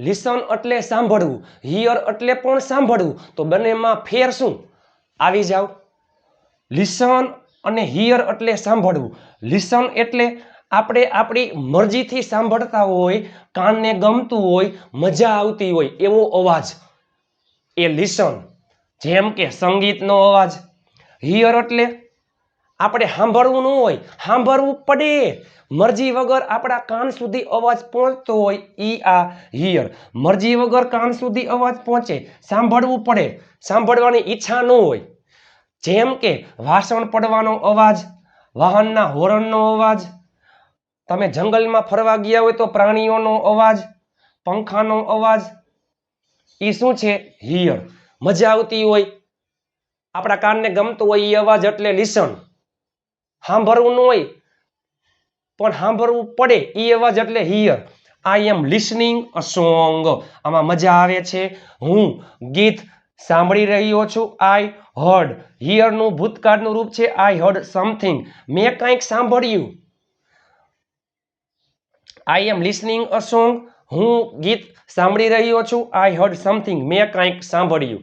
Listen એટલે સાંભળવું here એટલે પણ સાંભળવું. તો બંનેમાં ફેર શું? આવી જાઓ. લિસન અને હિયર એટલે સાંભળવું. લિસન એટલે આપણે આપણી મરજીથી સાંભળતા હોય, કાનને ગમતું હોય, મજા આવતી હોય, એવો અવાજ. એ લિસન જેમ કે સંગીતનો અવાજ. હિયર એટલે આપણે સાંભળવું ન હોય, સાંભળવું પડે. મરજી વગર આપણા કાન સુધી અવાજ પહોંચતો હોય, ઈ આ હિયર. મરજી વગર કાન સુધી અવાજ પહોંચે, સાંભળવું પડે. સાંભળવાની ઈચ્છા ન હોય. જેમ કે વાસણ પડવાનો અવાજ, વાહનના હોરણનો અવાજ, તમે જંગલમાં ફરવા ગયા હોય તો પ્રાણીઓનો અવાજ, પંખાનો અવાજ એ શું છે? હિયર. મજા આવતી હોય. આપણા કાનને ગમતો હોય એ અવાજ એટલે લિસન. સાંભળવું ન હોય, પણ સાંભળવું પડે એ અવાજ એટલે here I am listening a song આમાં મજા આવે છે. હું ગીત સાંભળી રહ્યો છું. આઈ હર્ડ હિયરનું ભૂતકાળનું રૂપ છે. આઈ હર્ડ સમથિંગ મેં કંઈક સાંભળ્યું. આઈ એમ લિસનિંગ અ સોંગ હું ગીત સાંભળી રહ્યો છું. આઈ હર્ડ સમથિંગ મેં કંઈક સાંભળ્યું.